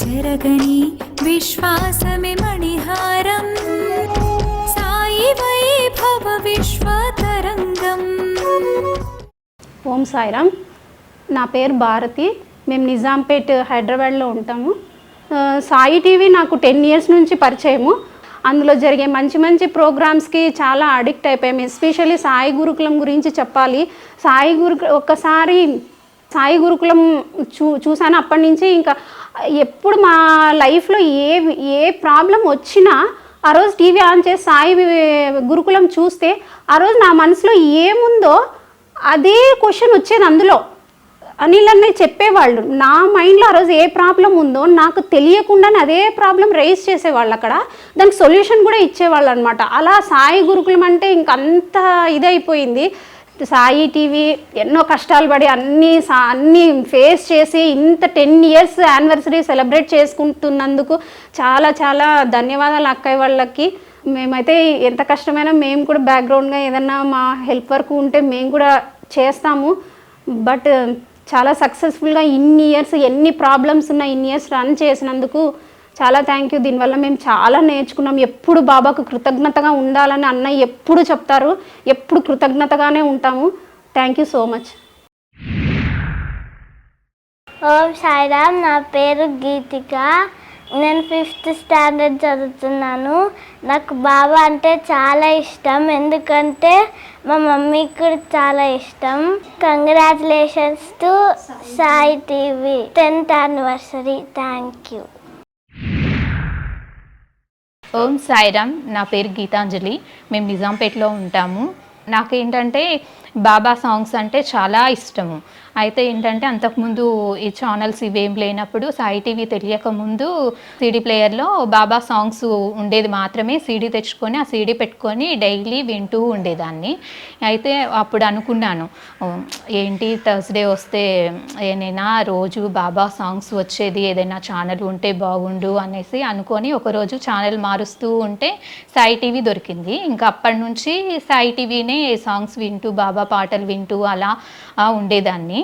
చెరగని విశ్వాసమే మణిహారం. సాయి వైభవ విశ్వతరంగం. ఓం సాయిరామ్. నా పేరు భారతి. మేము నిజాంపేట్ హైదరాబాద్లో ఉంటాము. సాయి టీవీ నాకు టెన్ ఇయర్స్ నుంచి పరిచయము. అందులో జరిగే మంచి మంచి ప్రోగ్రామ్స్కి చాలా అడిక్ట్ అయిపోయాము ఎస్పెషల్లీ సాయి గురుకులం గురించి చెప్పాలి. సాయి గురు ఒక్కసారి సాయి గురుకులం చూ చూసాను అప్పటి నుంచి. ఇంకా ఎప్పుడు మా లైఫ్లో ఏ ఏ ప్రాబ్లం వచ్చినా ఆ రోజు టీవీ ఆన్ చేసి సాయి గురుకులం చూస్తే ఆ రోజు నా మనసులో ఏముందో అదే క్వశ్చన్ వచ్చేది అందులో. అనిల్ అన్నయ్య చెప్పేవాళ్ళు. నా మైండ్లో ఆ రోజు ఏ ప్రాబ్లం ఉందో నాకు తెలియకుండానే అదే ప్రాబ్లం రైజ్ చేసేవాళ్ళు అక్కడ. దానికి సొల్యూషన్ కూడా ఇచ్చేవాళ్ళు అనమాట అలా సాయి గురుకులం అంటే ఇంక అంత ఇదైపోయింది. సాయి టీవీ ఎన్నో కష్టాలు పడి అన్నీ సా అన్నీ ఫేస్ చేసి ఇంత టెన్ ఇయర్స్ యానివర్సరీ సెలబ్రేట్ చేసుకుంటున్నందుకు చాలా చాలా ధన్యవాదాలు అక్కయ్య వాళ్ళకి. మేమైతే ఎంత కష్టమైనా మేము కూడా బ్యాక్గ్రౌండ్గా ఏదన్నా మా హెల్ప్ వర్క్ ఉంటే మేము కూడా చేస్తాము. బట్ చాలా సక్సెస్ఫుల్గా ఇన్ని ఇయర్స్ ఎన్ని ప్రాబ్లమ్స్ ఉన్న ఇన్ని ఇయర్స్ రన్ చేసినందుకు చాలా థ్యాంక్ యూ దీనివల్ల మేము చాలా నేర్చుకున్నాం. ఎప్పుడు బాబాకు కృతజ్ఞతగా ఉండాలని అన్నయ్య ఎప్పుడు చెప్తారు. ఎప్పుడు కృతజ్ఞతగానే ఉంటాము. Thank you so much Om Sairam నా పేరు గీతిక. నేను ఫిఫ్త్ స్టాండర్డ్ చదువుతున్నాను. నాకు బాబా అంటే చాలా ఇష్టం. ఎందుకంటే మా మమ్మీకి కూడా చాలా ఇష్టం. Congratulations to Sai TV. Tenth anniversary thank you Om Sairam నా పేరు గీతాంజలి. మేము నిజాంపేటలో ఉంటాము. నాకేంటంటే బాబా సాంగ్స్ అంటే చాలా ఇష్టము. అయితే ఏంటంటే అంతకుముందు ఈ ఛానల్స్ ఇవేం లేనప్పుడు సాయి టీవీ తెలియక ముందు సీడీ ప్లేయర్లో బాబా సాంగ్స్ ఉండేది మాత్రమే. సీడీ తెచ్చుకొని ఆ సీడీ పెట్టుకొని డైలీ వింటూ ఉండేదాన్ని. అయితే అప్పుడు అనుకున్నాను ఏంటి థర్స్డే వస్తే ఏదైనా రోజు బాబా సాంగ్స్ వచ్చేది ఏదైనా ఛానల్ ఉంటే బాగుండు అనేసి అనుకొని ఒకరోజు ఛానల్ మారుస్తూ ఉంటే సాయి టీవీ దొరికింది. ఇంకా అప్పటి నుంచి సాయి టీవీనే సాంగ్స్ వింటూ బాబా పాటలు వింటూ అలా ఉండేదాన్ని.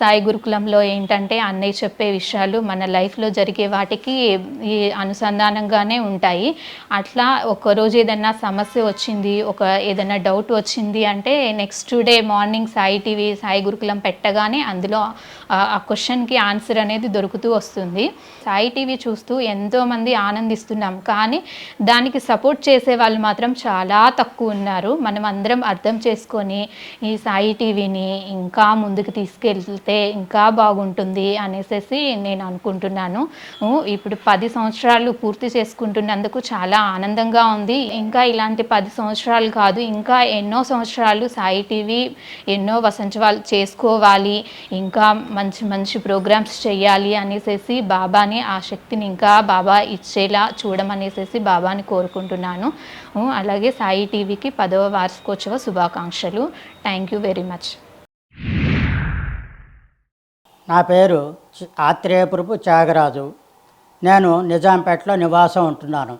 సాయి గురుకులంలో ఏంటంటే అన్నయ్య చెప్పే విషయాలు మన లైఫ్లో జరిగే వాటికి ఈ అనుసంధానంగానే ఉంటాయి. అట్లా ఒకరోజు ఏదైనా సమస్య వచ్చింది ఒక ఏదైనా డౌట్ వచ్చింది అంటే next day morning Sai TV Sai Gurukulam పెట్టగానే అందులో ఆ- క్వశ్చన్కి ఆన్సర్ అనేది దొరుకుతూ వస్తుంది. సాయి టీవీ చూస్తూ ఎంతోమంది ఆనందిస్తున్నాం. కానీ దానికి సపోర్ట్ చేసే వాళ్ళు మాత్రం చాలా తక్కువ ఉన్నారు. మనం అందరం అర్థం చేసుకొని ఈ సాయి టీవీని ఇంకా ముందుకు తీసుకెళ్తే ఇంకా బాగుంటుంది అనేసి నేను అనుకుంటున్నాను. ఇప్పుడు పది సంవత్సరాలు పూర్తి చేసుకుంటున్నందుకు చాలా ఆనందంగా ఉంది. ఇంకా ఇలాంటి పది సంవత్సరాలు కాదు ఇంకా ఎన్నో సంవత్సరాలు సాయి టీవీ ఎన్నో వసంతవాలు చేసుకోవాలి ఇంకా మంచి మంచి ప్రోగ్రామ్స్ చేయాలి అనేసి బాబాని ఆ శక్తిని ఇంకా బాబా ఇచ్చేలా చూడమనేసి బాబాని కోరుకుంటున్నాను. అలాగే సాయి టీవీకి పదవ వార్షికోత్సవ శుభాకాంక్షలు. Thank you very much. నా పేరు ఆత్రేయపురపు త్యాగరాజు. నేను నిజాంపేటలో నివాసం ఉంటున్నాను.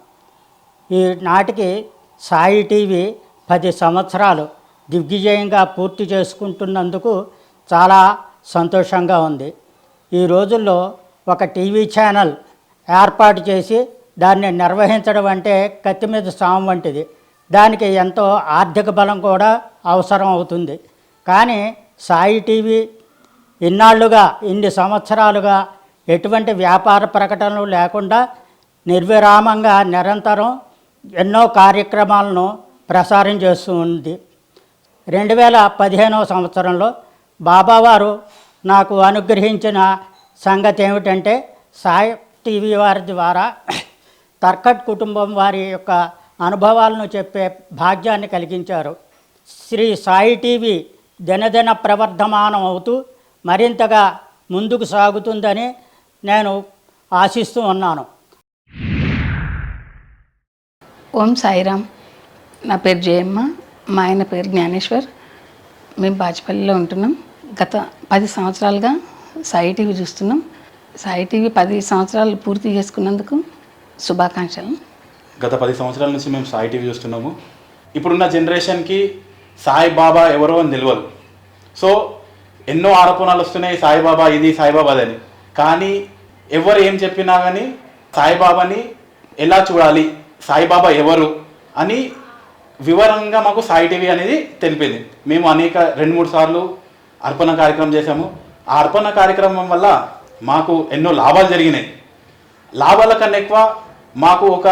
ఈ నాటికి సాయి టీవీ పది సంవత్సరాలు దిగ్విజయంగా పూర్తి చేసుకుంటున్నందుకు చాలా సంతోషంగా ఉంది. ఈ రోజుల్లో ఒక టీవీ ఛానల్ ఏర్పాటు చేసి దాన్ని నిర్వహించడం అంటే కత్తి మీద సాము వంటిది. దానికి ఎంతో ఆర్థిక బలం కూడా అవసరం అవుతుంది. కానీ సాయి టీవీ ఇన్నాళ్ళుగా ఇన్ని సంవత్సరాలుగా ఎటువంటి వ్యాపార ప్రకటనలు లేకుండా నిర్విరామంగా నిరంతరం ఎన్నో కార్యక్రమాలను ప్రసారం చేస్తూ ఉంది రెండు వేల పదిహేనవ సంవత్సరంలో బాబావారు నాకు అనుగ్రహించిన సంగతి ఏమిటంటే సాయి టీవీ వారి ద్వారా తర్కట్ కుటుంబం వారి యొక్క అనుభవాలను చెప్పే భాగ్యాన్ని కలిగించారు. శ్రీ సాయి టీవీ దినదిన ప్రవర్ధమానం అవుతూ మరింతగా ముందుకు సాగుతుందని నేను ఆశిస్తూ ఉన్నాను. ఓం సాయిరామ్. నా పేరు జయమ్మ. మా ఆయన పేరు జ్ఞానేశ్వర్. మేము బాచిపల్లిలో ఉంటున్నాం. గత పది సంవత్సరాలుగా సాయి టీవీ చూస్తున్నాం. సాయి టీవీ పది సంవత్సరాలు పూర్తి చేసుకున్నందుకు శుభాకాంక్షలు. గత పది సంవత్సరాల నుంచి మేము సాయి టీవీ చూస్తున్నాము. ఇప్పుడున్న జనరేషన్కి సాయిబాబా ఎవరో అని తెలియదు సో ఎన్నో ఆరోపణలు వస్తున్నాయి సాయిబాబా ఇది సాయిబాబా అని. కానీ ఎవరు ఏం చెప్పినా కానీ సాయిబాబాని ఎలా చూడాలి సాయిబాబా ఎవరు అని వివరంగా మాకు సాయి టీవీ అనేది తెలిపింది. మేము అనేక రెండు మూడు సార్లు అర్పణ కార్యక్రమం చేశాము. ఆ అర్పణ కార్యక్రమం వల్ల మాకు ఎన్నో లాభాలు జరిగినాయి. లాభాల కన్నా ఎక్కువ మాకు ఒక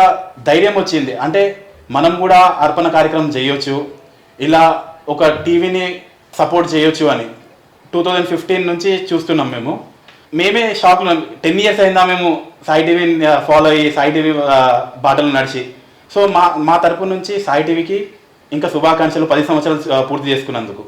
ధైర్యం వచ్చింది. అంటే మనం కూడా అర్పణ కార్యక్రమం చేయొచ్చు ఇలా ఒక టీవీని సపోర్ట్ చేయొచ్చు అని. టూ థౌజండ్ ఫిఫ్టీన్ నుంచి చూస్తున్నాం మేము. మేమే షాక్లో టెన్ ఇయర్స్ అయిందా మేము సాయి టీవీని ఫాలో అయ్యి సాయి టీవీ బాటలు నడిచి. సో మా మా తరపు నుంచి సాయి టీవీకి ఇంకా శుభాకాంక్షలు పది సంవత్సరాలు పూర్తి చేసుకున్నందుకు.